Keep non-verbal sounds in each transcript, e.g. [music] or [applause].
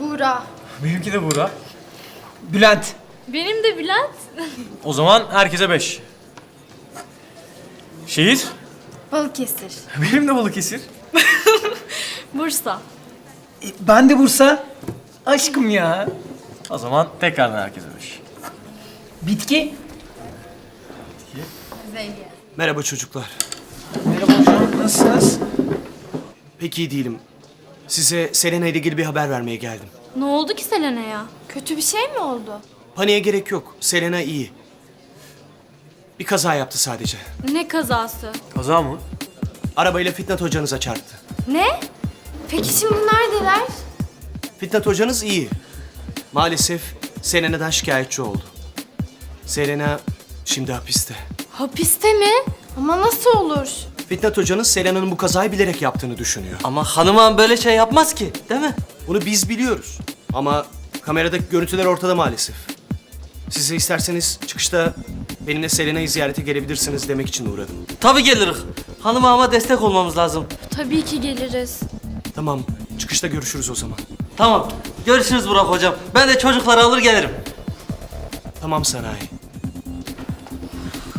Buğra. Benimki de Buğra. Bülent. Benim de Bülent. O zaman herkese beş. Şehir? Balıkesir. Benim de Balıkesir. [laughs] Bursa. E, ben de Bursa. Aşkım ya. O zaman tekrardan herkese beş. Bitki. Zeyge. Merhaba çocuklar. Merhaba hocam. Nasılsınız? Pek iyi değilim. Size Selena ile ilgili bir haber vermeye geldim. Ne oldu ki Selena'ya? Kötü bir şey mi oldu? Paniğe gerek yok. Selena iyi. Bir kaza yaptı sadece. Ne kazası? Kaza mı? Arabayla Fitnat hocanıza çarptı. Ne? Peki şimdi neredeler? Fitnat hocanız iyi. Maalesef Selena'dan şikayetçi oldu. Selena şimdi hapiste. Hapiste mi? Ama nasıl olur? Fitnat hocanız Selena'nın bu kazayı bilerek yaptığını düşünüyor. Ama hanıma böyle şey yapmaz ki, değil mi? Bunu biz biliyoruz. Ama kameradaki görüntüler ortada maalesef. Size isterseniz çıkışta benimle Selena'yı ziyarete gelebilirsiniz demek için uğradım. Tabii geliriz. Hanıma ama destek olmamız lazım. Tabii ki geliriz. Tamam, çıkışta görüşürüz o zaman. Tamam. Görüşürüz Burak hocam. Ben de çocukları alır gelirim. Tamam Sanayi.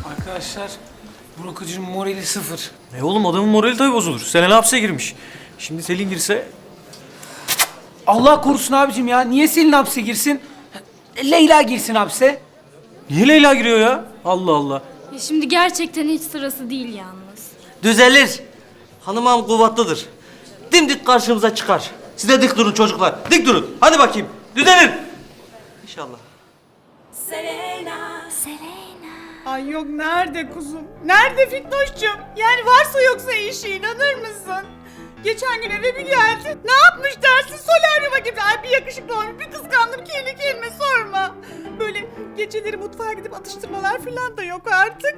Arkadaşlar Burak Hoca'nın morali sıfır. E oğlum adamın morali tabii bozulur. Selena hapse girmiş. Şimdi Selin girse Allah korusun abicim ya. Niye Selin hapse girsin? Leyla girsin hapse. niye Leyla giriyor ya? Allah Allah. Ya şimdi gerçekten hiç sırası değil yalnız. Düzelir. Hanımam kuvvetlidir. Dimdik karşımıza çıkar. Siz de dik durun çocuklar. Dik durun. Hadi bakayım. Düzelir. İnşallah. Ay yok nerede kuzum? Nerede Fitnoş'cum? Yani varsa yoksa işi inanır mısın? Geçen gün eve bir geldi. Ne yapmış dersin? Solaryuma gitti. Ay bir yakışıklı olmuş. Bir kıskandım kelime kelime sorma. Böyle geceleri mutfağa gidip atıştırmalar falan da yok artık.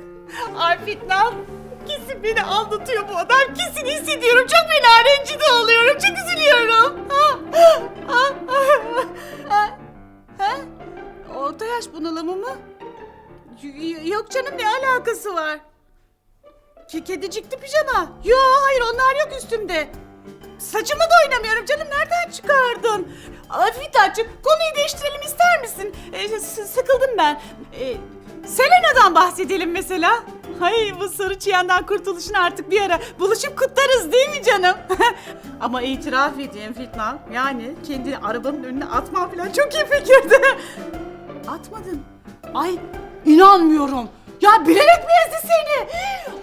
Ay Fitnat. Kesin beni aldatıyor bu adam. Kesin hissediyorum. Çok fena rencide oluyorum. Çok üzülüyorum. Ha, ha, ha, ha, ha. Orta yaş bunalımı mı? Yok canım ne alakası var? Ki kedicikli pijama. Yo hayır onlar yok üstümde. Saçımla da oynamıyorum canım nereden çıkardın? Ay konuyu değiştirelim ister misin? Ee, sıkıldım ben. Ee, Selena'dan bahsedelim mesela. Hay bu sarı çıyandan kurtuluşun artık bir ara buluşup kutlarız değil mi canım? [laughs] Ama itiraf edeyim Fitnat. Yani kendi arabanın önüne atman falan çok iyi fikirdi. [laughs] Atmadın. Ay inanmıyorum. Ya bilerek mi ezdi seni?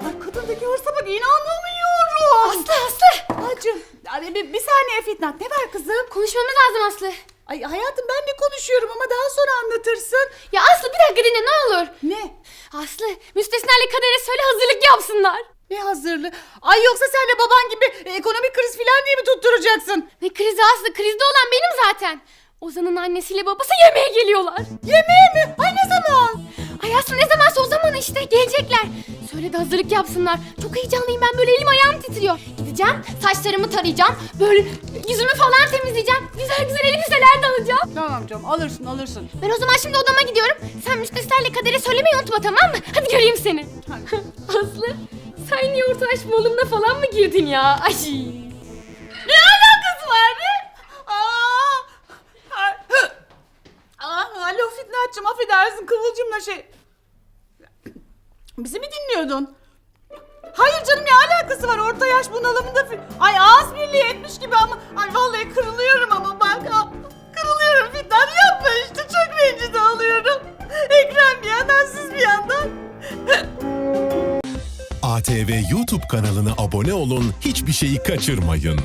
Ay kadın da görse bak inanamıyorum. Aslı Aslı. Acım. Abi bir, bir saniye Fitnat ne var kızım? Konuşmamız lazım Aslı. Ay hayatım ben de konuşuyorum ama daha sonra anlatırsın. Ya Aslı bir dakika dinle ne olur. Ne? Aslı müstesnalı kadere söyle hazırlık yapsınlar. Ne hazırlığı? Ay yoksa sen de baban gibi e, ekonomik kriz falan diye mi tutturacaksın? Ne krizi Aslı krizde olan benim zaten. Ozan'ın annesiyle babası yemeğe geliyorlar. Yemeğe mi? Ay ne zaman? Ay Aslı ne zamansa o zaman işte gelecekler. Söyle de hazırlık yapsınlar. Çok heyecanlıyım ben böyle elim ayağım titriyor. Gideceğim saçlarımı tarayacağım. Böyle yüzümü falan temizleyeceğim. Güzel güzel elbiseler de alacağım. Tamam canım alırsın alırsın. Ben o zaman şimdi odama gidiyorum. Sen müstesnalle kadere söylemeyi unutma tamam mı? Hadi göreyim seni. [laughs] Aslı sen niye orta yaş malımda falan mı girdin ya? Ay. Fitnatçım affedersin Kıvılcım'la şey... Bizi mi dinliyordun? Hayır canım ne alakası var? Orta yaş bunalımında Ay ağız birliği etmiş gibi ama Ay vallahi kırılıyorum ama bak aa, Kırılıyorum Fitnat yapma işte çok rencide oluyorum. Ekrem bir yandan siz bir yandan. ATV YouTube kanalına abone olun, hiçbir şeyi kaçırmayın.